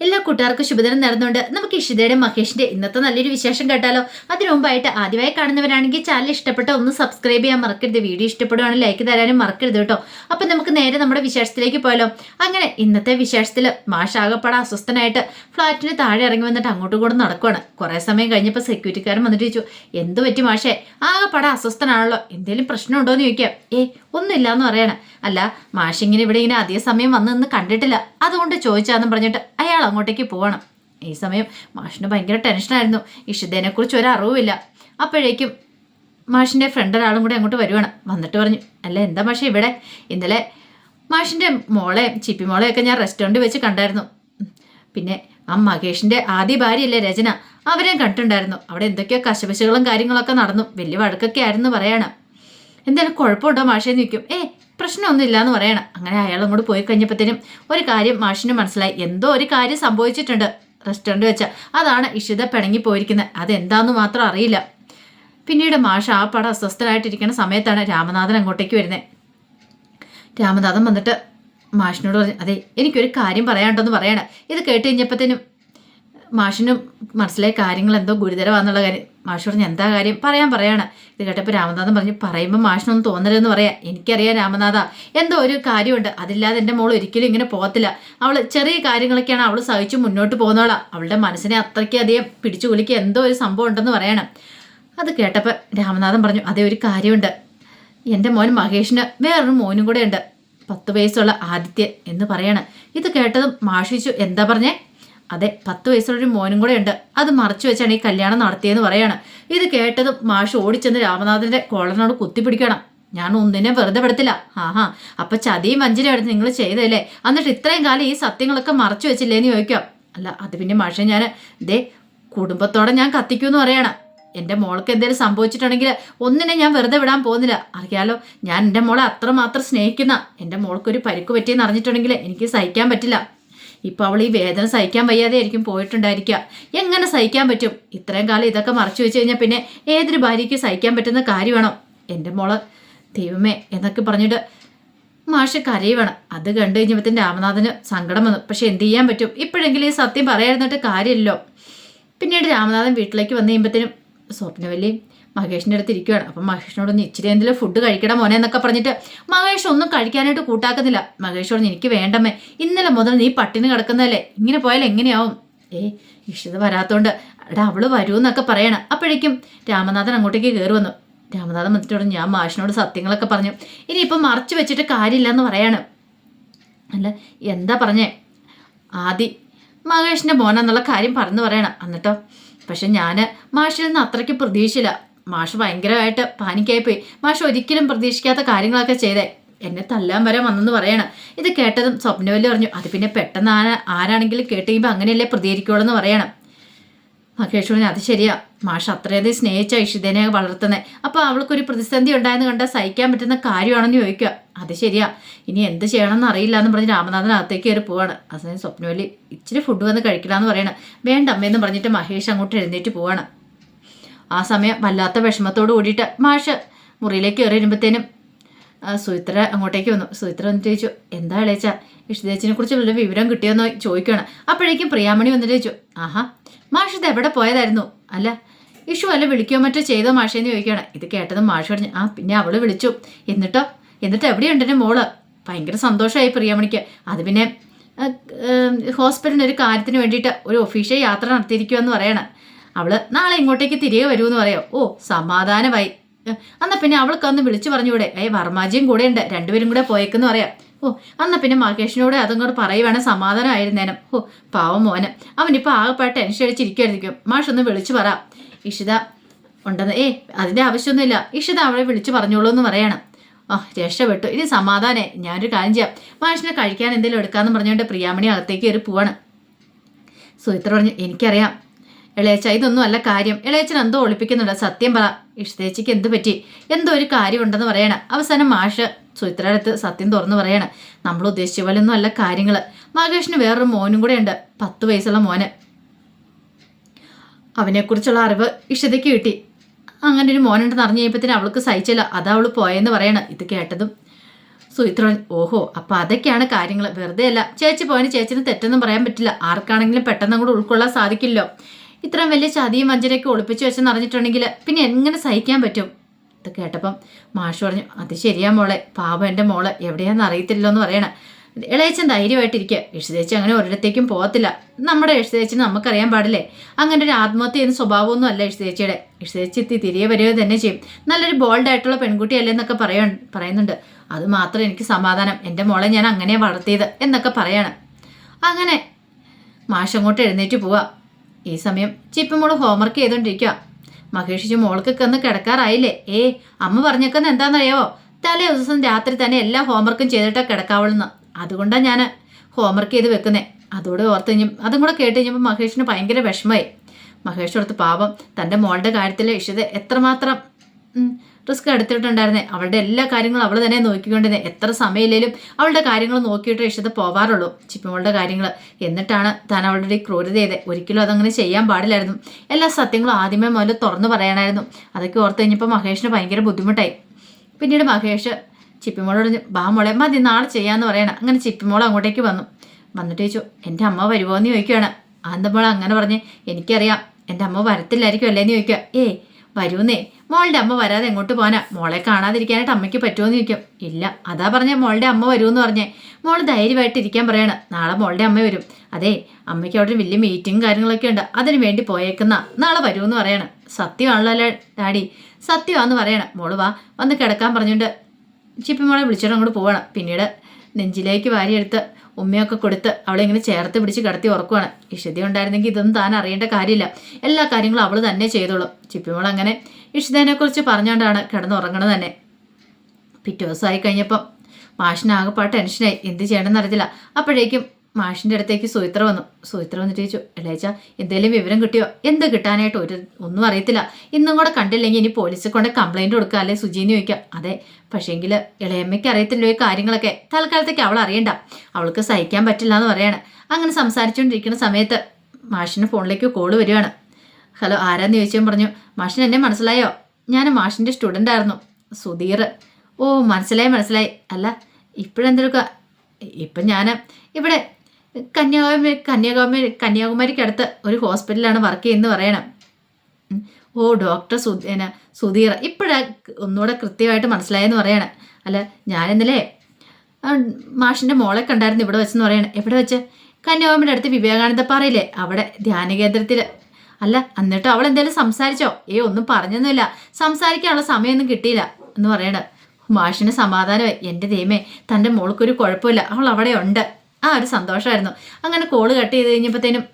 എല്ലാ കൂട്ടുകാർക്കും ശുഭദിനം നേർന്നുകൊണ്ട് നമുക്ക് ഇഷിതയുടെ മഹേഷിന്റെ ഇന്നത്തെ നല്ലൊരു വിശേഷം കേട്ടാലോ? അതിനു മുമ്പായിട്ട് ആദ്യമായി കാണുന്നവരാണെങ്കിൽ ചാനൽ ഇഷ്ടപ്പെട്ട ഒന്ന് സബ്സ്ക്രൈബ് ചെയ്യാൻ മറക്കരുത്. വീഡിയോ ഇഷ്ടപ്പെടുവാണെങ്കിൽ ലൈക്ക് തരാനും മറക്കരുത് കേട്ടോ. അപ്പം നമുക്ക് നേരെ നമ്മുടെ വിശേഷത്തിലേക്ക് പോയാലോ? അങ്ങനെ ഇന്നത്തെ വിശേഷത്തിൽ മാഷാകപ്പാടെ അസ്വസ്ഥനായിട്ട് ഫ്ലാറ്റിന് താഴെ ഇറങ്ങി വന്നിട്ട് അങ്ങോട്ടും കൂടെ നടക്കുവാണ്. കുറേ സമയം കഴിഞ്ഞപ്പോൾ സെക്യൂരിറ്റിക്കാരൻ വന്നിട്ട് ചോദിച്ചു എന്ത് പറ്റി മാഷേ? ആകെപ്പാടെ അസ്വസ്ഥനാണല്ലോ. എന്തെങ്കിലും പ്രശ്നമുണ്ടോ എന്ന് ചോദിക്കാം. ഏ ഒന്നുമില്ല എന്ന് പറയണം. അല്ല മാഷിങ്ങനെ ഇവിടെ ഇങ്ങനെ അധിക സമയം വന്നു കണ്ടിട്ടില്ല. അതുകൊണ്ട് ചോദിച്ചാന്നും പറഞ്ഞിട്ട് അയാൾ അങ്ങോട്ടേക്ക് പോകണം ഈ സമയം മാഷിന് ഭയങ്കര ടെൻഷനായിരുന്നു. ഇഷിതേനെക്കുറിച്ച് ഒരു അറിവുമില്ല അപ്പോഴേക്കും മാഷിന്റെ ഫ്രണ്ട് ഒരാളും കൂടി അങ്ങോട്ട് വരുവാണ്. വന്നിട്ട് പറഞ്ഞു അല്ല എന്താ മാഷേ ഇവിടെ? ഇന്നലെ മാഷിന്റെ മോളെ ചിപ്പി മോളെയൊക്കെ ഞാൻ റെസ്റ്റോറന്റ് വെച്ച് കണ്ടായിരുന്നു. പിന്നെ ആ മഹേഷിന്റെ ആദ്യ ഭാര്യയല്ലേ രചന. അവരെ കണ്ടിട്ടുണ്ടായിരുന്നു. അവിടെ എന്തൊക്കെയോ കശപശകളും കാര്യങ്ങളൊക്കെ നടന്നു. വലിയ വഴക്കൊക്കെ ആയിരുന്നു പറയണം. എന്തായാലും കുഴപ്പമുണ്ടോ മാഷേ? നിൽക്കും ഏ പ്രശ്നമൊന്നുമില്ല എന്ന് പറയണം. അങ്ങനെ അയാൾ അങ്ങോട്ട് പോയി കഴിഞ്ഞപ്പോഴത്തേനും ഒരു കാര്യം മാഷിന് മനസ്സിലായി. എന്തോ ഒരു കാര്യം സംഭവിച്ചിട്ടുണ്ട് റെസ്റ്റോറന്റ് വെച്ച. അതാണ് ഇഷിത പിണങ്ങി പോയിരിക്കുന്നത് അതെന്താന്ന് മാത്രം അറിയില്ല. പിന്നീട് മാഷ് ആ പടം അസ്വസ്ഥനായിട്ടിരിക്കുന്ന സമയത്താണ് രാമനാഥൻ അങ്ങോട്ടേക്ക് വരുന്നത് രാമനാഥൻ വന്നിട്ട് മാഷിനോട് പറഞ്ഞു അതെ എനിക്കൊരു കാര്യം പറയാനുണ്ടെന്ന് പറയണം. ഇത് കേട്ട് കഴിഞ്ഞപ്പോഴത്തേനും മാഷിനും മനസ്സിലായ കാര്യങ്ങൾ എന്തോ ഗുരുതരമാണെന്നുള്ള കാര്യം. മാഷ് പറഞ്ഞു എന്താ കാര്യം? പറയാൻ പറയാണ്. ഇത് കേട്ടപ്പോൾ രാമനാഥൻ പറഞ്ഞു പറയുമ്പോൾ മാഷിനൊന്നും തോന്നരുതെന്ന് പറയാം. എനിക്കറിയാം രാമനാഥ എന്തോ ഒരു കാര്യമുണ്ട്. അതില്ലാതെ എന്റെ മോൾ ഒരിക്കലും ഇങ്ങനെ പോകത്തില്ല. അവൾ ചെറിയ കാര്യങ്ങളൊക്കെയാണ് അവൾ സഹിച്ചു മുന്നോട്ട് പോകുന്നോളാം അവളുടെ മനസ്സിനെ അത്രയ്ക്ക് അധികം പിടിച്ചു കുലിക്കുക എന്തോ ഒരു സംഭവം ഉണ്ടെന്ന് പറയണം. അത് കേട്ടപ്പോൾ രാമനാഥൻ പറഞ്ഞു അതേ ഒരു കാര്യമുണ്ട്. എന്റെ മോൻ മഹേഷിന് വേറൊരു മോനും കൂടെ ഉണ്ട്. പത്ത് വയസ്സുള്ള ആദിത്യ എന്ന് പറയണം. ഇത് കേട്ടതും മാഷിച്ചു എന്താ പറഞ്ഞേ? അതെ പത്ത് വയസ്സുള്ളൊരു മോനും കൂടെ ഉണ്ട്. അത് മറച്ചു വെച്ചാണ് ഈ കല്യാണം നടത്തിയെന്ന് പറയാണ്. ഇത് കേട്ടതും മാഷ് ഓടിച്ചെന്ന് രാമനാഥന്റെ കോളറിനോട് കുത്തിപ്പിടിക്കണം. ഞാൻ ഒന്നിനെ വെറുതെ പെടുത്തില്ല ആഹാ അപ്പൊ ചതിയും വഞ്ചനയും എടുത്ത് നിങ്ങൾ ചെയ്തല്ലേ എന്നിട്ട് ഇത്രയും കാലം ഈ സത്യങ്ങളൊക്കെ മറച്ചു വെച്ചില്ലേന്ന് ചോദിക്കാം അല്ല അത് പിന്നെ മാഷെ ഞാൻ ദേ കുടുംബത്തോടെ ഞാൻ കത്തിക്കൂ എന്ന് പറയണം. എന്റെ മോൾക്ക് എന്തെങ്കിലും സംഭവിച്ചിട്ടുണ്ടെങ്കിൽ ഒന്നിനെ ഞാൻ വെറുതെ വിടാൻ പോകുന്നില്ല. അറിയാലോ ഞാൻ എന്റെ മോളെ അത്രമാത്രം സ്നേഹിക്കുന്ന എന്റെ മോൾക്കൊരു പരിക്ക് പറ്റിയെന്ന് അറിഞ്ഞിട്ടുണ്ടെങ്കിൽ എനിക്ക് സഹിക്കാൻ പറ്റില്ല. ഇപ്പോൾ അവൾ ഈ വേദന സഹിക്കാൻ വയ്യാതെ ആയിരിക്കും പോയിട്ടുണ്ടായിരിക്കുക. എങ്ങനെ സഹിക്കാൻ പറ്റും? ഇത്രയും കാലം ഇതൊക്കെ മറച്ചു വെച്ച് കഴിഞ്ഞാൽ പിന്നെ ഏതൊരു ഭാര്യയ്ക്ക് സഹിക്കാൻ പറ്റുന്ന കാര്യമാണോ എന്റെ മോൾ ദൈവമേ എന്നൊക്കെ പറഞ്ഞിട്ട് മാഷ് കരയുവാണ്. അത് കണ്ടു കഴിഞ്ഞപ്പോഴത്തേന് രാമനാഥന് സങ്കടം വന്നു. പക്ഷെ എന്ത് ചെയ്യാൻ പറ്റും? ഇപ്പോഴെങ്കിലും ഈ സത്യം പറയാതിരുന്നിട്ട് കാര്യമില്ലല്ലോ. പിന്നീട് രാമനാഥൻ വീട്ടിലേക്ക് വന്നു കഴിയുമ്പോഴത്തേനും സ്വപ്നവല്ലി മഹേഷിന്റെ അടുത്ത് ഇരിക്കുകയാണ് അപ്പം മഹേഷിനോടൊന്ന് ഇച്ചിരി എന്തെങ്കിലും ഫുഡ് കഴിക്കണം മോനെ എന്നൊക്കെ പറഞ്ഞിട്ട് മഹേഷ് ഒന്നും കഴിക്കാനായിട്ട് കൂട്ടാക്കുന്നില്ല. മഹേഷോട് എനിക്ക് വേണ്ടമ്മേ ഇന്നലെ മുതൽ നീ പട്ടിണി കിടക്കുന്നതല്ലേ ഇങ്ങനെ പോയാൽ എങ്ങനെയാവും? ഏ ഇഷിത വരാത്തോണ്ട് എടാ അവൾ വരൂ എന്നൊക്കെ പറയണം. അപ്പോഴേക്കും രാമനാഥൻ അങ്ങോട്ടേക്ക് കയറി വന്നു. രാമനാഥൻ വന്നിട്ട് ഞാൻ മാഷിനോട് സത്യങ്ങളൊക്കെ പറഞ്ഞു. ഇനിയിപ്പം മറച്ചു വെച്ചിട്ട് കാര്യമില്ല എന്ന് പറയാണ്. അല്ല എന്താ പറഞ്ഞേ? ആദി മഹേഷിന്റെ മോനെന്നുള്ള കാര്യം പറഞ്ഞു പറയണം. എന്നിട്ടോ പക്ഷെ ഞാൻ മാഷിൽ നിന്ന് അത്രയ്ക്ക് പ്രതീക്ഷിച്ചില്ല മാഷ് ഭയങ്കരമായിട്ട് പാനിക്കായിപ്പോയി. മാഷ് ഒരിക്കലും പ്രതീക്ഷിക്കാത്ത കാര്യങ്ങളൊക്കെ ചെയ്തേ. എന്നെ തല്ലാൻ വരെ വന്നെന്ന് പറയണം. ഇത് കേട്ടതും സ്വപ്നവല്ലി പറഞ്ഞു അത് പിന്നെ പെട്ടെന്ന് ആന ആരാണെങ്കിലും കേട്ട് കഴിയുമ്പോൾ അങ്ങനെയല്ലേ പ്രതികരിക്കുള്ളൂ എന്ന് പറയണം. മഹേഷ് അത് ശരിയാ. മാഷ് അത്രയധികം സ്നേഹിച്ച ഇഷിതനെ വളർത്തുന്നത് അപ്പോൾ അവൾക്കൊരു പ്രതിസന്ധി ഉണ്ടായെന്ന് കണ്ടാൽ സഹിക്കാൻ പറ്റുന്ന കാര്യമാണെന്ന് ചോദിക്കുക. അത് ശരിയാ. ഇനി എന്ത് ചെയ്യണമെന്ന് അറിയില്ല എന്ന് പറഞ്ഞ് രാമനാഥൻ അകത്തേക്ക് കയറി പോവാണ്. അതിന് സ്വപ്നവല്ലി ഇച്ചിരി ഫുഡ് വന്ന് കഴിക്കില്ല എന്ന് പറയണം. വേണ്ട അമ്മയെന്ന് പറഞ്ഞിട്ട് മഹേഷ് അങ്ങോട്ട് എഴുന്നേറ്റ് പോവാണ്. ആ സമയം വല്ലാത്ത വിഷമത്തോട് കൂടിയിട്ട് മാഷ് മുറിയിലേക്ക് കയറി വരുമ്പോഴത്തേനും സുചിത്ര അങ്ങോട്ടേക്ക് വന്നു. സുചിത്ര വന്നിട്ട് ചോദിച്ചു എന്താ ഇളയച്ച? ഇഷ്ടദേച്ചിനെ കുറിച്ച് വല്ല വിവരം കിട്ടിയെന്ന്? ചോദിക്കണം അപ്പോഴേക്കും പ്രിയാമണി വന്നിട്ട് ചോദിച്ചു ആഹാ മാഷ് ഇത് എവിടെ പോയതായിരുന്നു? അല്ല ഇഷു അല്ല വിളിക്കോ മറ്റോ ചെയ്തോ മാഷേന്ന് ചോദിക്കണം ഇത് കേട്ടതും മാഷ് പറഞ്ഞു ആ പിന്നെ അവൾ വിളിച്ചു. എന്നിട്ടോ? എന്നിട്ട് എവിടെയുണ്ട് എന്റെ മോൾ? ഭയങ്കര സന്തോഷമായി പ്രിയാമണിക്ക്. അത് പിന്നെ ഹോസ്പിറ്റലിന് ഒരു കാര്യത്തിന് വേണ്ടിയിട്ട് ഒരു ഒഫീഷ്യൽ യാത്ര നടത്തിയിരിക്കുമെന്ന് പറയണം. അവൾ നാളെ ഇങ്ങോട്ടേക്ക് തിരികെ വരുമെന്ന് പറയാം. ഓ സമാധാനമായി. അന്നാ പിന്നെ അവൾക്ക് അന്ന് വിളിച്ചു പറഞ്ഞൂടെ ഏ വർമാജിയും കൂടെ ഉണ്ട് രണ്ടുപേരും കൂടെ പോയേക്കെന്ന് പറയാം. ഓ അന്നാ പിന്നെ മഹേഷിനോട് അതും കൂടെ പറയുവാണെങ്കിൽ സമാധാനമായിരുന്നേനും. ഓ പാവം മോന്. അവനിപ്പോൾ ആകെപ്പാട് ടെൻഷൻ അടിച്ചിരിക്കുമായിരിക്കും മാഷ് ഒന്ന് വിളിച്ചു പറ. ഇഷിത ഉണ്ടെന്ന്. ഏ അതിന്റെ ആവശ്യമൊന്നുമില്ല. ഇഷിത അവളെ വിളിച്ചു പറഞ്ഞോളൂ എന്ന് പറയണം. ആ രക്ഷപ്പെട്ടു. ഇനി സമാധാനേ ഞാനൊരു കാര്യം ചെയ്യാം. മാഷിനെ കഴിക്കാൻ എന്തെങ്കിലും എടുക്കാമെന്ന് പറഞ്ഞുകൊണ്ട് പ്രിയാമണി അകത്തേക്ക് കയറി പോവാണ്. സുഹിത്ര പറഞ്ഞു. എനിക്കറിയാം. ഇളയച്ച ഇതൊന്നും അല്ല കാര്യം. ഇളയച്ചൻ എന്തോ ഒളിപ്പിക്കുന്നുണ്ട്. സത്യം പറ. ഇഷ്ടേച്ചിക്ക് എന്ത് പറ്റി? എന്തോ ഒരു കാര്യമുണ്ടെന്ന് പറയണം. അവസാനം മാഷ് സുചിത്രടുത്ത് സത്യം തുറന്നു പറയണം. നമ്മൾ ഉദ്ദേശിച്ച പോലെ ഒന്നും അല്ല കാര്യങ്ങൾ മഹേഷിന് വേറൊരു മോനും കൂടെ ഉണ്ട്. പത്ത് വയസ്സുള്ള മോന്. അവനെക്കുറിച്ചുള്ള അറിവ് ഇഷ്ടതയ്ക്ക് കിട്ടി. അങ്ങനെ ഒരു മോനുണ്ടെന്ന് അറിഞ്ഞു കഴിയുമ്പോഴത്തേന് അവൾക്ക് സഹിച്ചില്ല. അതാ അവൾ പോയെന്ന് പറയണം. ഇത് കേട്ടതും സുഹിത്ര ഓഹോ അപ്പൊ അതൊക്കെയാണ് കാര്യങ്ങൾ വെറുതെ അല്ല ചേച്ചി പോയതിന് ചേച്ചിന് തെറ്റൊന്നും പറയാൻ പറ്റില്ല. ആർക്കാണെങ്കിലും പെട്ടെന്ന് അങ്ങോട്ട് ഉൾക്കൊള്ളാൻ സാധിക്കില്ലോ. ഇത്രയും വലിയ ചതിയും വഞ്ചനയൊക്കെ ഒളിപ്പിച്ചു വെച്ചെന്ന് അറിഞ്ഞിട്ടുണ്ടെങ്കിൽ പിന്നെ എങ്ങനെ സഹിക്കാൻ പറ്റും? ഇത് കേട്ടപ്പം മാഷ് പറഞ്ഞു അത് ശരിയാ മോളെ പാപം എന്റെ മോൾ എവിടെയാണെന്ന് അറിയത്തില്ലോ എന്ന് പറയണേ. ഇളയച്ചൻ ധൈര്യമായിട്ടിരിക്കുക. യശുദേച്ചി അങ്ങനെ ഒരിടത്തേക്കും പോകത്തില്ല. നമ്മുടെ യശുദേച്ചിന് നമുക്കറിയാൻ പാടില്ലേ? അങ്ങനെ ഒരു ആത്മഹത്യ ചെയ്യുന്ന സ്വഭാവമൊന്നും അല്ല യശുദേച്ചിയുടെ. യശുദേച്ചി എത്തി തിരികെ വരിക തന്നെ ചെയ്യും. നല്ലൊരു ബോൾഡ് ആയിട്ടുള്ള പെൺകുട്ടിയല്ലേ എന്നൊക്കെ പറയാ പറയുന്നുണ്ട്. അത് മാത്രം എനിക്ക് സമാധാനം. എന്റെ മോളെ ഞാൻ അങ്ങനെ വളർത്തിയത് എന്നൊക്കെ പറയാണ്. അങ്ങനെ മാഷ് അങ്ങോട്ട് എഴുന്നേറ്റ് പോവാ. ഈ സമയം ചിപ്പ് മോൾ ഹോംവർക്ക് ചെയ്തോണ്ടിരിക്കുക മഹേഷിച്ച് മോൾക്കൊക്കെ ഒന്ന് കിടക്കാറായില്ലേ? ഏ അമ്മ പറഞ്ഞേക്കുന്ന എന്താണെന്നറിയാവോ? തലേ ദിവസം രാത്രി തന്നെ എല്ലാ ഹോംവർക്കും ചെയ്തിട്ടാ കിടക്കാവുള്ളെന്ന്. അതുകൊണ്ടാണ് ഞാൻ ഹോംവർക്ക് ചെയ്ത് വെക്കുന്നേ. അതോടെ ഓർത്ത് കഴിഞ്ഞും അതും കൂടെ കേട്ട് കഴിഞ്ഞപ്പോൾ മഹേഷിന് ഭയങ്കര വിഷമമായി. മഹേഷ് അടുത്ത് പാപം തന്റെ മോളുടെ കാര്യത്തിൽ ഇഷിത എത്രമാത്രം റിസ്ക് എടുത്തിട്ടുണ്ടായിരുന്നേ. അവളുടെ എല്ലാ കാര്യങ്ങളും അവൾ തന്നെ നോക്കിക്കൊണ്ടിരുന്നത് എത്ര സമയമില്ലേലും അവളുടെ കാര്യങ്ങൾ നോക്കിയിട്ട് ഇഷ്ടത്തെ പോവാറുള്ളൂ. ചിപ്പിമോളുടെ കാര്യങ്ങൾ എന്നിട്ടാണ് താൻ അവളുടെ ക്രൂരത ചെയ്തത് ഒരിക്കലും അതങ്ങനെ ചെയ്യാൻ പാടില്ലായിരുന്നു. എല്ലാ സത്യങ്ങളും ആദ്യമേ മുതൽ തുറന്നു പറയണമായിരുന്നു അതൊക്കെ ഓർത്ത് കഴിഞ്ഞപ്പോൾ മഹേഷിന് ഭയങ്കര ബുദ്ധിമുട്ടായി. പിന്നീട് മഹേഷ് ചിപ്പിമോളോട് ബാ മോളെ മതി നാളെ ചെയ്യാമെന്ന് പറയണം. അങ്ങനെ ചിപ്പിമോൾ അങ്ങോട്ടേക്ക് വന്നു. വന്നിട്ട് ചോദിച്ചു എന്റെ അമ്മ വരുമോ എന്ന് ചോദിക്കുകയാണ് ആന്തമ്മോൾ അങ്ങനെ പറഞ്ഞ് എനിക്കറിയാം. എന്റെ അമ്മ വരത്തില്ലായിരിക്കും അല്ലേന്ന് ചോദിക്കുക ഏയ് വരൂന്നേ. മോളുടെ അമ്മ വരാതെ എങ്ങോട്ട് പോകാനാ? മോളെ കാണാതിരിക്കാനായിട്ട് അമ്മയ്ക്ക് പറ്റുമെന്ന് ചോദിക്കും. ഇല്ല അതാ പറഞ്ഞ മോളുടെ അമ്മ വരുമെന്ന് പറഞ്ഞേ. മോൾ ധൈര്യമായിട്ട് ഇരിക്കാൻ പറയണം. നാളെ മോളുടെ അമ്മ വരും. അതെ അമ്മയ്ക്ക് അവിടെ വലിയ മീറ്റിംഗ് കാര്യങ്ങളൊക്കെ ഉണ്ട്. അതിന് വേണ്ടി പോയേക്കുന്ന. നാളെ വരുമെന്ന് പറയണം. സത്യമാണല്ലോ അല്ലേ ഡാഡി. സത്യമാണെന്ന് പറയണം. മോൾ വാ വന്ന് കിടക്കാൻ പറഞ്ഞുകൊണ്ട് ചിപ്പി മോളെ വിളിച്ചിട്ട് അങ്ങോട്ട് പോവണം. പിന്നീട് നെഞ്ചിലേക്ക് വാരിയെടുത്ത് ഉമ്മയൊക്കെ കൊടുത്ത് അവളെ ഇങ്ങനെ ചേർത്ത് പിടിച്ച് കിടത്തി ഉറക്കുവാണ്. ഇഷിത ഉണ്ടായിരുന്നെങ്കിൽ ഇതൊന്നും താൻ അറിയേണ്ട കാര്യമില്ല. എല്ലാ കാര്യങ്ങളും അവൾ തന്നെ ചെയ്തോളും. ചിപ്പിമോൾ അങ്ങനെ ഇഷിതേനെ കുറിച്ച് പറഞ്ഞുകൊണ്ടാണ് കിടന്നുറങ്ങണത് തന്നെ. പിറ്റേ ദിവസമായി കഴിഞ്ഞപ്പം മാഷിനാകെപ്പാട്ട് ടെൻഷനായി എന്ത് ചെയ്യണമെന്ന് അറിയത്തില്ല. അപ്പോഴേക്കും മാഷിന്റെ അടുത്തേക്ക് സുഹിത്ര വന്നു. സുഹിത്ര വന്നിട്ട് ചോദിച്ചു ഇളയച്ച എന്തെങ്കിലും വിവരം കിട്ടിയോ? എന്ത് കിട്ടാനായിട്ട് ഒരു ഒന്നും അറിയത്തില്ല. ഇന്നും കൂടെ കണ്ടില്ലെങ്കിൽ ഇനി പോലീസിൽ കൊണ്ട് കംപ്ലൈന്റ് കൊടുക്കുക അല്ലെ സുജീന്ന് ചോദിക്കുക അതെ പക്ഷേങ്കിൽ ഇളയമ്മയ്ക്ക് അറിയത്തില്ലോ ഈ കാര്യങ്ങളൊക്കെ. തൽക്കാലത്തേക്ക് അവൾ അറിയണ്ട. അവൾക്ക് സഹിക്കാൻ പറ്റില്ല എന്ന് പറയാണ്. അങ്ങനെ സംസാരിച്ചുകൊണ്ടിരിക്കുന്ന സമയത്ത് മാഷിന്റെ ഫോണിലേക്ക് കോൾ വരികയാണ് ഹലോ ആരാന്ന് ചോദിച്ചാൽ പറഞ്ഞു മാഷിന് എന്നെ മനസ്സിലായോ? ഞാൻ മാഷിന്റെ സ്റ്റുഡന്റ് ആയിരുന്നു. സുധീർ. ഓ മനസ്സിലായി മനസ്സിലായി. അല്ല ഇപ്പോഴെന്തെടുക്കുക ഇപ്പം ഞാൻ ഇവിടെ കന്യാകുമാരി കന്യാകുമാരി കന്യാകുമാരിക്കടുത്ത് ഒരു ഹോസ്പിറ്റലാണ് വർക്ക് ചെയ്യുന്നത് പറയണം. ഓ ഡോക്ടർ സുധീന സുധീർ. ഇപ്പോഴാ ഒന്നുകൂടെ കൃത്യമായിട്ട് മനസ്സിലായെന്ന് പറയണം. അല്ല ആ, മാഷിന്റെ മോളെ കണ്ടായിരുന്നു ഇവിടെ വെച്ചെന്ന് പറയണം. എവിടെ വെച്ച്? കന്യാകുമാരിയുടെ അടുത്ത് വിവേകാനന്ദ പാറയില്ലേ? അവിടെ ധ്യാന കേന്ദ്രത്തിൽ അല്ല എന്നിട്ട് അവൾ എന്തെങ്കിലും സംസാരിച്ചോ? ഏ ഒന്നും പറഞ്ഞൊന്നുമില്ല. സംസാരിക്കാനുള്ള സമയമൊന്നും കിട്ടിയില്ല എന്ന് പറയണ. മാഷിന് സമാധാനമായി. എന്റെ ദൈവമേ തന്റെ മോൾക്കൊരു കുഴപ്പമില്ല. അവൾ അവിടെ ഉണ്ട് ആ ഒരു സന്തോഷമായിരുന്നു അങ്ങനെ കോൾ കട്ട് ചെയ്ത് കഴിഞ്ഞപ്പോഴത്തേനും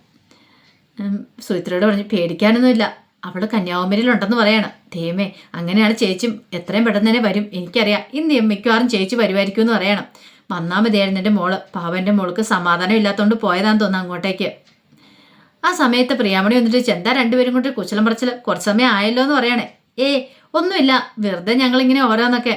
ഉം, സുചിത്രയോട് പറഞ്ഞു പേടിക്കാനൊന്നുമില്ല. അവൾ കന്യാകുമാരിയിലുണ്ടെന്ന് പറയാണ്. ധേമേ അങ്ങനെയാണ് ചേച്ചും എത്രയും പെട്ടെന്ന് തന്നെ വരും. എനിക്കറിയാം ഇന്ന് മിക്കവാറും ചേച്ചി വരുമായിരിക്കും എന്ന് പറയണം. വന്നാൽ മതിയായിരുന്നു എന്റെ മോൾ. പാവന്റെ മോൾക്ക് സമാധാനം ഇല്ലാത്തതുകൊണ്ട് പോയതാന്ന് തോന്നുന്നു അങ്ങോട്ടേക്ക്. ആ സമയത്ത് പ്രിയാമണി വന്നിട്ട് ചെന്താ രണ്ടുപേരും കൊണ്ട് കുശലം പറച്ചിൽ കുറച്ച് സമയം ആയല്ലോ എന്ന് പറയണേ. ഏ ഒന്നുമില്ല. വെറുതെ ഞങ്ങളിങ്ങനെ ഓരോന്നൊക്കെ.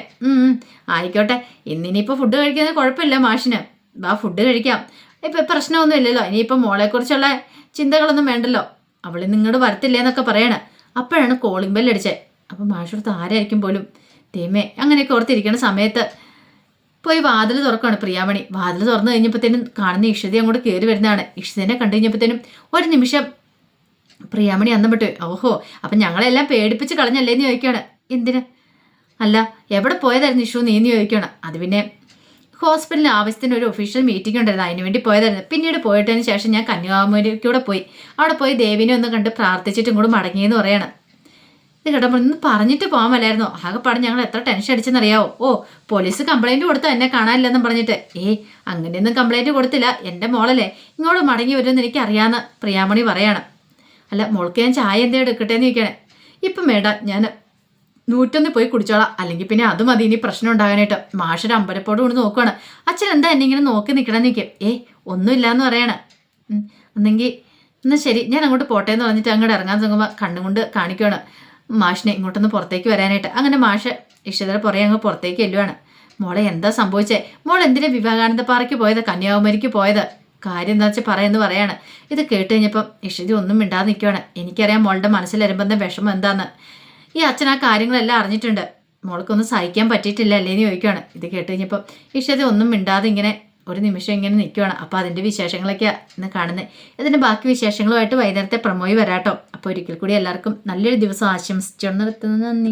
ആയിക്കോട്ടെ. ഇന്നിനിപ്പോൾ ഫുഡ് കഴിക്കുന്നത് കുഴപ്പമില്ല മാഷിന്. വാ ഫുഡ് കഴിക്കാം. ഇപ്പം പ്രശ്നമൊന്നും ഇല്ലല്ലോ ഇനിയിപ്പം മോളെക്കുറിച്ചുള്ള ചിന്തകളൊന്നും വേണ്ടല്ലോ. അവൾ നിങ്ങോട് വരത്തില്ലേ എന്നൊക്കെ പറയണേ. അപ്പോഴാണ് കോളിംഗ് അടിച്ചത് അപ്പം മാഷടുത്ത് ആരായിരിക്കും പോലും. തേമേ അങ്ങനെയൊക്കെ ഓർത്തിരിക്കുന്ന സമയത്ത് പോയി വാതിൽ തുറക്കുകയാണ് പ്രിയാമണി. വാതിൽ തുറന്നു കഴിഞ്ഞപ്പോഴത്തേനും കാണുന്ന ഇഷിത അങ്ങോട്ട് കയറി വരുന്നതാണ്. ഇഷിതനെ കണ്ടു കഴിഞ്ഞപ്പോഴത്തേനും ഒരു നിമിഷം പ്രിയാമണി അന്തം വിട്ടു. ഓഹോ അപ്പം ഞങ്ങളെല്ലാം പേടിപ്പിച്ച് കളഞ്ഞല്ലേ എന്ന് ചോദിക്കുകയാണ്. എന്തിന്? അല്ല എവിടെ പോയതായിരുന്നു ഇഷു നീ? എന്ന് ചോദിക്കുകയാണ്. അത് പിന്നെ ഹോസ്പിറ്റലിൽ ആവശ്യത്തിന് ഒരു ഒഫീഷ്യൽ മീറ്റിംഗ് ഉണ്ടായിരുന്നു. അതിന് വേണ്ടി പോയതായിരുന്നു. പിന്നീട് പോയിട്ടതിന് ശേഷം ഞാൻ കന്യാകുമാരിക്കൂടെ പോയി. അവിടെ പോയി ദേവിനെ ഒന്ന് കണ്ട് പ്രാർത്ഥിച്ചിട്ടും കൂടെ മടങ്ങിയെന്ന് പറയാണ്. ഇത് കേട്ടപ്പോൾ ഇന്ന് പറഞ്ഞിട്ട് പോകാൻ ആകെ ആകെപ്പാടെ ഞങ്ങൾ എത്ര ടെൻഷൻ അടിച്ചെന്നറിയാവോ? ഓ പോലീസ് കംപ്ലൈന്റ് കൊടുത്തു എന്നെ കാണാനില്ലെന്നും പറഞ്ഞിട്ട്. ഏയ് അങ്ങനെയൊന്നും കംപ്ലൈന്റ് കൊടുത്തില്ല. എന്റെ മോളല്ലേ? ഇങ്ങോട്ട് മടങ്ങി വരുമെന്ന് എനിക്ക് അറിയാമെന്ന് പ്രിയാമണി പറയാണ്. അല്ല മോൾക്ക് ഞാൻ ചായ എന്തേ എടുക്കട്ടെ എന്ന് ചോദിക്കണേ ഇപ്പം വേണ്ട ഞാൻ നൂറ്റൊന്ന് പോയി കുടിച്ചോളാം. അല്ലെങ്കിൽ പിന്നെ അത് മതി ഇനി പ്രശ്നം ഉണ്ടാകാനായിട്ട്. മാഷൊരു അമ്പലപ്പോട് കൊണ്ട് നോക്കുവാണ്. അച്ഛൻ എന്താ എന്നെ ഇങ്ങനെ നോക്കി നിൽക്കണം നിൽക്കും ഏ ഒന്നുമില്ല എന്ന് പറയണ എന്നെങ്കിൽ എന്നാൽ ശരി ഞാൻ അങ്ങോട്ട് പോട്ടെ എന്ന് പറഞ്ഞിട്ട് അങ്ങോട്ട് ഇറങ്ങാൻ തുടങ്ങുമ്പോൾ കണ്ണുകൊണ്ട് കാണിക്കുവാണ് മാഷിനെ ഇങ്ങോട്ടൊന്ന് പുറത്തേക്ക് വരാനായിട്ട്. അങ്ങനെ മാഷ് ഇഷ്ടതയുടെ പുറകെ അങ്ങ് പുറത്തേക്ക് എല്ലുവാണ് മോളെ എന്താ സംഭവിച്ചേ? മോൾ എന്തിനാ വിവേകാനന്ദ പാറയ്ക്ക് പോയത് കന്യാകുമാരിക്ക് പോയത്? കാര്യം എന്താ വെച്ചാൽ പറയുമെന്ന് പറയാണ്. ഇത് കേട്ട് കഴിഞ്ഞപ്പം ഇഷിതി ഒന്നും മിണ്ടാതെ നിൽക്കുവാണ് എനിക്കറിയാം മോളുടെ മനസ്സിൽ വരുമ്പോൾ വിഷമം എന്താന്ന്. ഈ അച്ഛൻ ആ കാര്യങ്ങളെല്ലാം അറിഞ്ഞിട്ടുണ്ട്. മോൾക്കൊന്നും സഹിക്കാൻ പറ്റിയിട്ടില്ല അല്ലേന്ന് ചോദിക്കുകയാണ് ഇത് കേട്ട് കഴിഞ്ഞപ്പോൾ ഇഷത ഒന്നും മിണ്ടാതെ ഇങ്ങനെ ഒരു നിമിഷം ഇങ്ങനെ നിൽക്കുകയാണ് അപ്പോൾ അതിന്റെ വിശേഷങ്ങളൊക്കെ ഇന്ന് കാണുന്നത് ഇതിന്റെ ബാക്കി വിശേഷങ്ങളുമായിട്ട് വൈകുന്നേരത്തെ പ്രമോയി വരാട്ടോ. അപ്പോൾ ഒരിക്കൽ കൂടി എല്ലാവർക്കും നല്ലൊരു ദിവസം ആശംസിച്ചു നിർത്തുന്നു. നന്ദി.